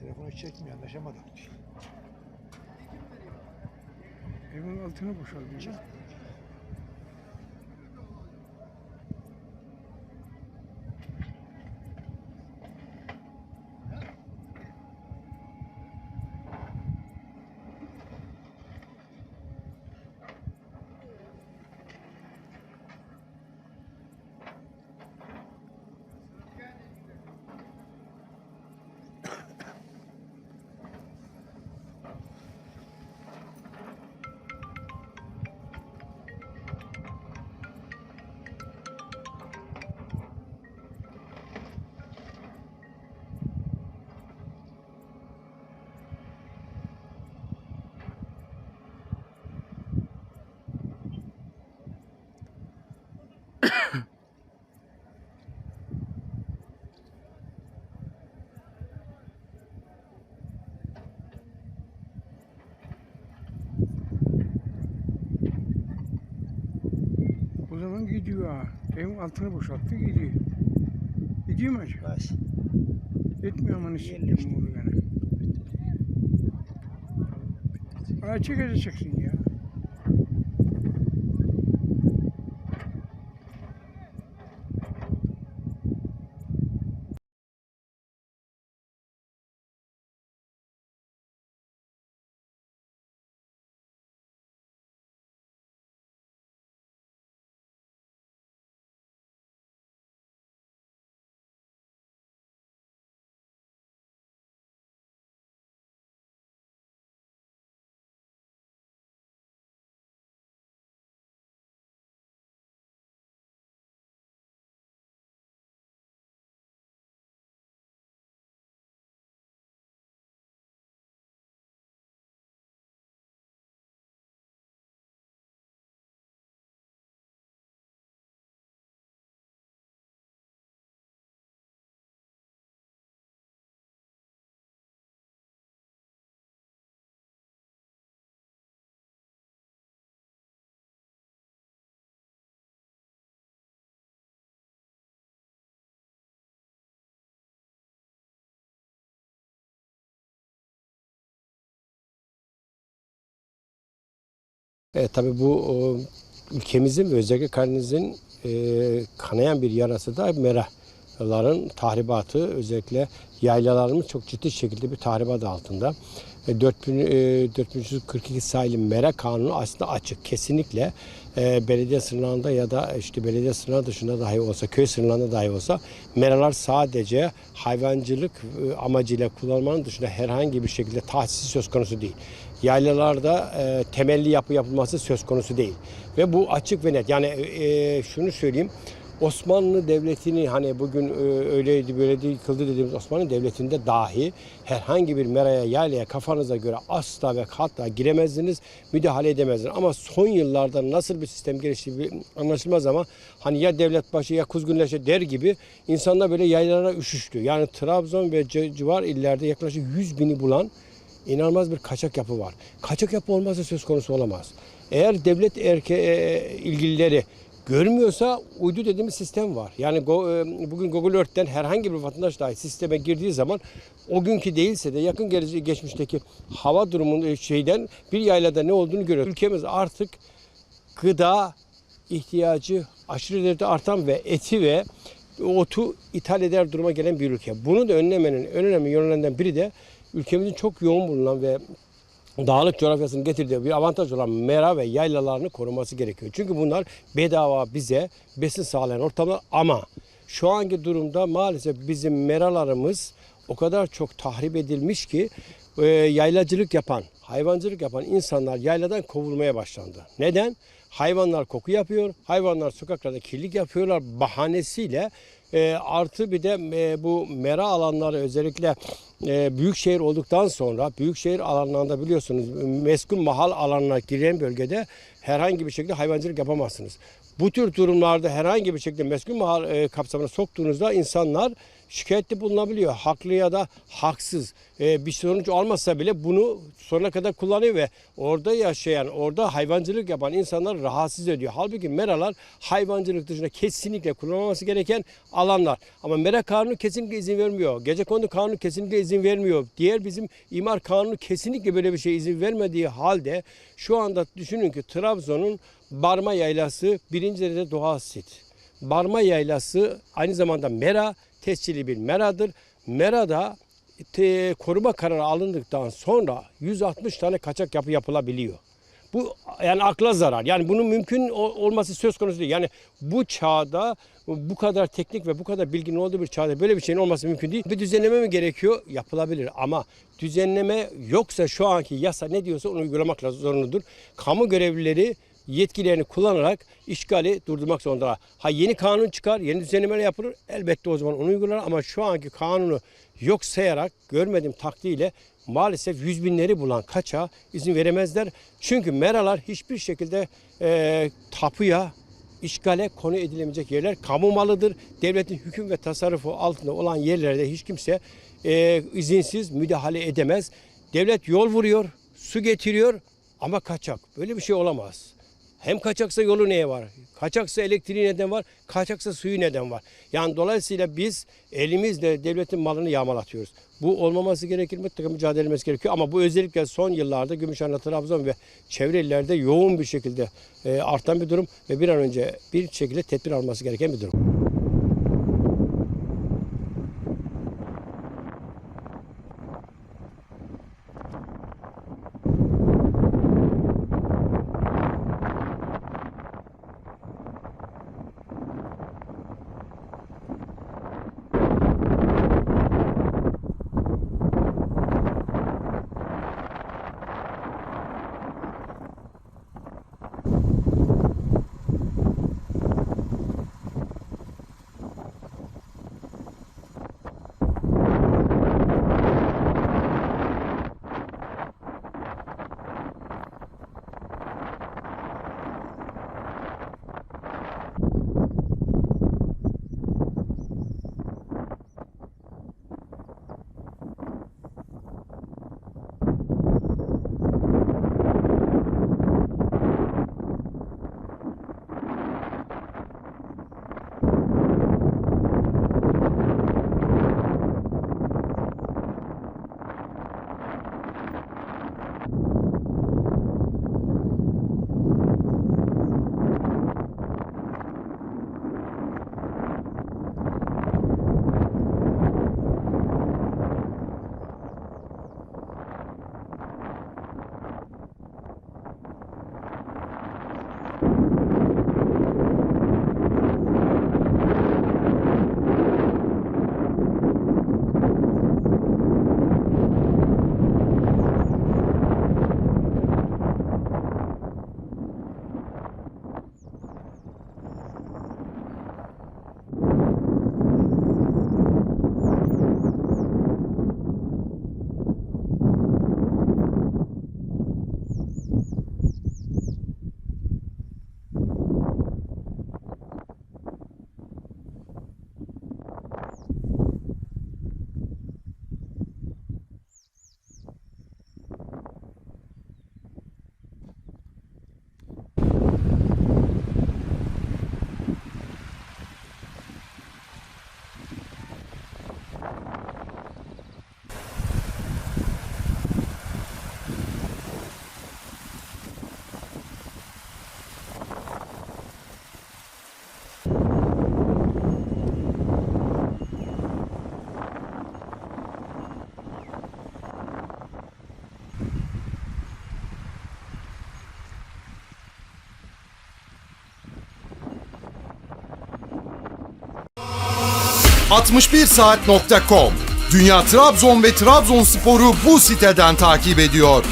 Telefonu çekmiyor, anlaşamadık. Evin altını boşaltıyor. Gidiyor ha. Evin altını boşalttı gidiyor. Gidiyor mu acaba? Bas. Gitmiyor ama ne siktim bunu gene. Aa çekeceksin ya. Evet tabii bu o, ülkemizin ve özellikle Karadeniz'in e, kanayan bir yarası da meraların tahribatı özellikle yaylalarımız çok ciddi şekilde bir tahribat altında. E, 4000, e, 4342 sayılı mera kanunu aslında açık. Kesinlikle e, belediye sınırlarında ya da işte belediye sınırları dışında dahi olsa, köy sınırlarında dahi olsa meralar sadece hayvancılık e, amacıyla kullanmanın dışında herhangi bir şekilde tahsisi söz konusu değil yaylalarda e, temelli yapı yapılması söz konusu değil. Ve bu açık ve net. Yani e, şunu söyleyeyim. Osmanlı Devleti'ni hani bugün e, öyleydi böyle değil kıldı dediğimiz Osmanlı Devleti'nde dahi herhangi bir meraya yaylaya kafanıza göre asla ve hatta giremezdiniz, müdahale edemezdiniz. Ama son yıllarda nasıl bir sistem gelişti bir anlaşılmaz ama hani ya devlet başı ya kuzgunleşe der gibi insanlar böyle yaylalara üşüştü. Yani Trabzon ve civar illerde yaklaşık 100 bini bulan inanılmaz bir kaçak yapı var. Kaçak yapı olmazsa söz konusu olamaz. Eğer devlet erke e, ilgilileri görmüyorsa uydu dediğimiz sistem var. Yani go, e, bugün Google Earth'ten herhangi bir vatandaş dahi sisteme girdiği zaman o günkü değilse de yakın gele- geçmişteki hava durumunun şeyden bir yaylada ne olduğunu görüyor. Ülkemiz artık gıda ihtiyacı aşırı derecede artan ve eti ve otu ithal eder duruma gelen bir ülke. Bunu da önlemenin en önemli yönlerinden biri de ülkemizin çok yoğun bulunan ve dağlık coğrafyasının getirdiği bir avantaj olan mera ve yaylalarını koruması gerekiyor. Çünkü bunlar bedava bize besin sağlayan ortamlar ama şu anki durumda maalesef bizim meralarımız o kadar çok tahrip edilmiş ki e, yaylacılık yapan, hayvancılık yapan insanlar yayladan kovulmaya başlandı. Neden? Hayvanlar koku yapıyor, hayvanlar sokaklarda kirlilik yapıyorlar bahanesiyle e, artı bir de e, bu mera alanları özellikle e, büyük şehir olduktan sonra büyük şehir alanlarında biliyorsunuz meskun mahal alanına giren bölgede herhangi bir şekilde hayvancılık yapamazsınız. Bu tür durumlarda herhangi bir şekilde meskun e, kapsamına soktuğunuzda insanlar şikayette bulunabiliyor. Haklı ya da haksız. Ee, bir sonuç olmasa bile bunu sonuna kadar kullanıyor ve orada yaşayan, orada hayvancılık yapan insanlar rahatsız ediyor. Halbuki meralar hayvancılık dışında kesinlikle kullanılması gereken alanlar. Ama mera kanunu kesinlikle izin vermiyor. Gece kondu kanunu kesinlikle izin vermiyor. Diğer bizim imar kanunu kesinlikle böyle bir şey izin vermediği halde şu anda düşünün ki Trabzon'un Barma Yaylası birinci derece doğal sit. Barma Yaylası aynı zamanda mera, tescilli bir meradır. Merada te- koruma kararı alındıktan sonra 160 tane kaçak yapı yapılabiliyor. Bu yani akla zarar. Yani bunun mümkün olması söz konusu değil. Yani bu çağda bu kadar teknik ve bu kadar bilginin olduğu bir çağda böyle bir şeyin olması mümkün değil. Bir düzenleme mi gerekiyor? Yapılabilir ama düzenleme yoksa şu anki yasa ne diyorsa onu uygulamak zorunludur. Kamu görevlileri yetkilerini kullanarak işgali durdurmak zorundalar. Ha yeni kanun çıkar, yeni düzenlemeler yapılır. Elbette o zaman onu uygular ama şu anki kanunu yok sayarak görmediğim taktiğiyle maalesef yüz binleri bulan kaça izin veremezler. Çünkü meralar hiçbir şekilde e, tapuya, işgale konu edilemeyecek yerler kamu malıdır. Devletin hüküm ve tasarrufu altında olan yerlerde hiç kimse e, izinsiz müdahale edemez. Devlet yol vuruyor, su getiriyor ama kaçak. Böyle bir şey olamaz. Hem kaçaksa yolu neye var? Kaçaksa elektriği neden var? Kaçaksa suyu neden var? Yani dolayısıyla biz elimizle devletin malını yağmalatıyoruz. Bu olmaması gerekir mutlaka mücadele edilmesi gerekiyor. Ama bu özellikle son yıllarda Gümüşhane, Trabzon ve çevre illerde yoğun bir şekilde e, artan bir durum ve bir an önce bir şekilde tedbir alması gereken bir durum. ...61saat.com Dünya Trabzon ve Trabzonspor'u bu siteden takip ediyor.